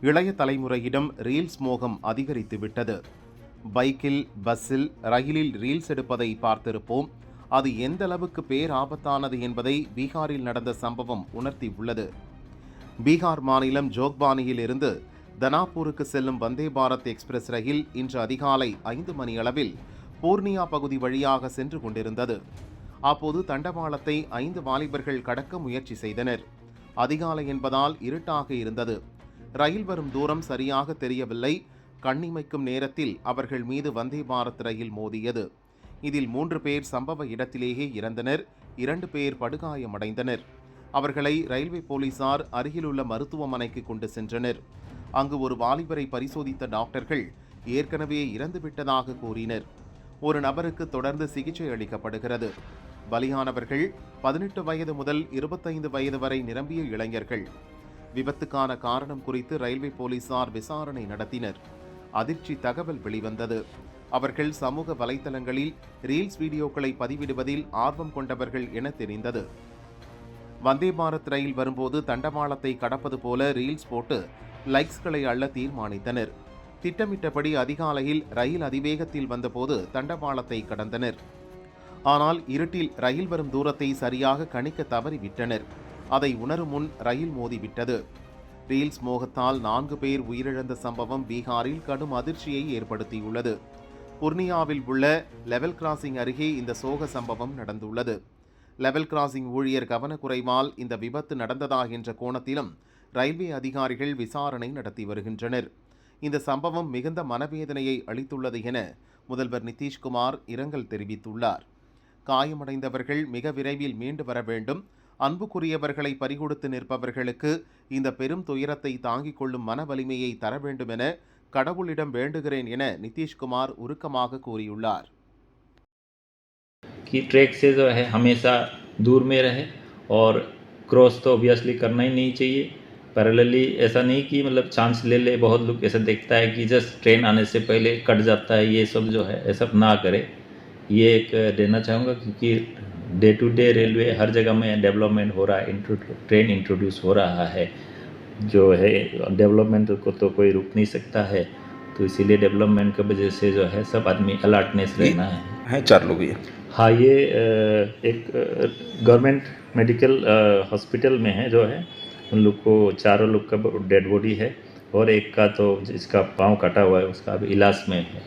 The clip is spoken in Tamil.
இளைய தலைமுறையிடம் ரீல்ஸ் மோகம் அதிகரித்து விட்டது. பைக்கில் பஸ்ஸில் ரயிலில் ரீல்ஸ் எடுப்பதை பார்த்திருப்போம். அது எந்த அளவுக்கு பேராபத்தானது என்பதை பீகாரில் நடந்த சம்பவம் உணர்த்தி உள்ளது. பீகார் மாநிலம் ஜோக்பானியில் இருந்து தனாப்பூருக்கு செல்லும் வந்தே பாரத் எக்ஸ்பிரஸ் ரயில் இன்று அதிகாலை ஐந்து மணி அளவில் பூர்ணியா பகுதி வழியாக சென்று கொண்டிருந்தது. அப்போது தண்டவாளத்தை ஐந்து வாலிபர்கள் கடக்க முயற்சி செய்தனர். அதிகாலை என்பதால் இருட்டாக இருந்தது. ரயில் வரும் தூரம் சரியாக தெரியவில்லை. கண்ணிமைக்கும் நேரத்தில் அவர்கள் மீது வந்தே பாரத் ரயில் மோதியது. இதில் மூன்று பேர் சம்பவ இடத்திலேயே இறந்தனர். இரண்டு பேர் படுகாயமடைந்தனர். அவர்களை ரயில்வே போலீசார் அருகிலுள்ள மருத்துவமனைக்கு கொண்டு சென்றனர். அங்கு ஒரு வாலிபரை பரிசோதித்த டாக்டர்கள் ஏற்கனவே இறந்துவிட்டதாக கூறினர். ஒரு நபருக்கு தொடர்ந்து சிகிச்சை அளிக்கப்படுகிறது. பலியானவர்கள் பதினெட்டு வயது முதல் இருபத்தைந்து வயது வரை நிரம்பிய இளைஞர்கள். விபத்துக்கான காரணம் குறித்து ரயில்வே போலீசார் விசாரணை நடத்தினர். அதிர்ச்சி தகவல் வெளிவந்தது. அவர்கள் சமூக வலைதளங்களில் ரீல்ஸ் வீடியோக்களை பதிவிடுவதில் ஆர்வம் கொண்டவர்கள் என தெரிந்தது. வந்தே பாரத் ரயில் வரும்போது தண்டவாளத்தை கடப்பது போல ரீல்ஸ் போட்டு லைக்ஸ்களை அள்ள தீர்மானித்தனர். திட்டமிட்டபடி அதிகாலையில் ரயில் அதிவேகத்தில் வந்தபோது தண்டவாளத்தை கடந்தனர். ஆனால் இருட்டில் ரயில் வரும் தூரத்தை சரியாக கணிக்க தவறிவிட்டனர். அதை உணரும் முன் ரயில் மோதிவிட்டது. ரீல்ஸ் மோகத்தால் நான்கு பேர் உயிரிழந்த சம்பவம் பீகாரில் கடும் அதிர்ச்சியை ஏற்படுத்தியுள்ளது. புர்னியாவில் உள்ள லெவல் கிராசிங் அருகே இந்த சோக சம்பவம் நடந்துள்ளது. லெவல் கிராசிங் ஊழியர் கவனக்குறைவால் இந்த விபத்து நடந்ததா என்ற கோணத்திலும் ரயில்வே அதிகாரிகள் விசாரணை நடத்தி வருகின்றனர். இந்த சம்பவம் மிகுந்த மனவேதனையை அளித்துள்ளது என முதல்வர் நிதிஷ்குமார் இரங்கல் தெரிவித்துள்ளார். காயமடைந்தவர்கள் மிக விரைவில் மீண்டு வர வேண்டும். அன்புக்குரியவர்களை பறிகொடுத்து நிற்பவர்களுக்கு இந்த பெரும் துயரத்தை தாங்கிக் கொள்ளும் மன வலிமையை தர வேண்டும் என கடவுளிடம் வேண்டுகிறேன் என நிதிஷ்குமார் உருக்கமாக கூறியுள்ளார் कि ट्रैक से जो है हमेशा दूर में रहे और क्रॉस तो ऑब्वियसली करना ही नहीं चाहिए पैरेलली ऐसा नहीं कि मतलब चांस ले ले बहुत लोग ऐसा देखता है कि जस्ट ट्रेन आने से पहले कट जाता है ये सब जो है ऐसा ना करे ये एक देना चाहूँगा क्योंकि डे टू डे रेलवे हर जगह में डेवलपमेंट हो रहा है ट्रेन इंट्रोड्यूस हो रहा है। जो है डेवलपमेंट को तो कोई रुक नहीं सकता है तो इसीलिए डेवलपमेंट की वजह से जो है सब आदमी अलर्टनेस रहना है। हैं चार लोग ये? हाँ ये एक गवर्नमेंट मेडिकल हॉस्पिटल में है जो है उन लोग को चारों लोग का डेड बॉडी है और एक का तो जिसका पाँव कटा हुआ है उसका अभी इलाज में है।